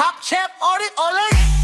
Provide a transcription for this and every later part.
Pop champ on it, ole.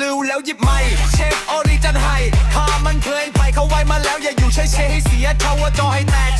ลืวแล้วหยิบไม่เชฟออริจันไฮพามันเพลินไปเขาไว้มาแล้วอย่าอยู่เฉยๆให้เสียเท่าวาจอให้แตก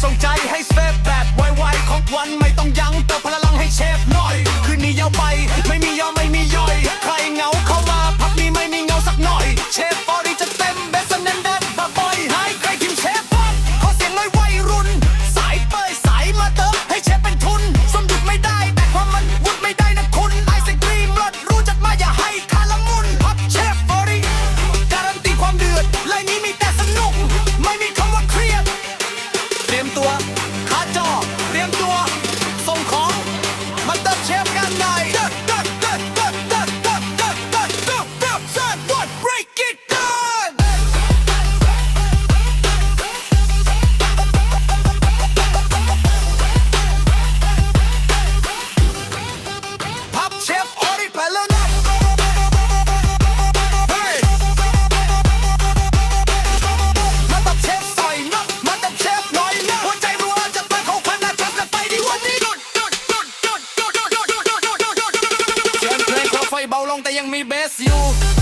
ลงแต่ยังมีเบสอยู่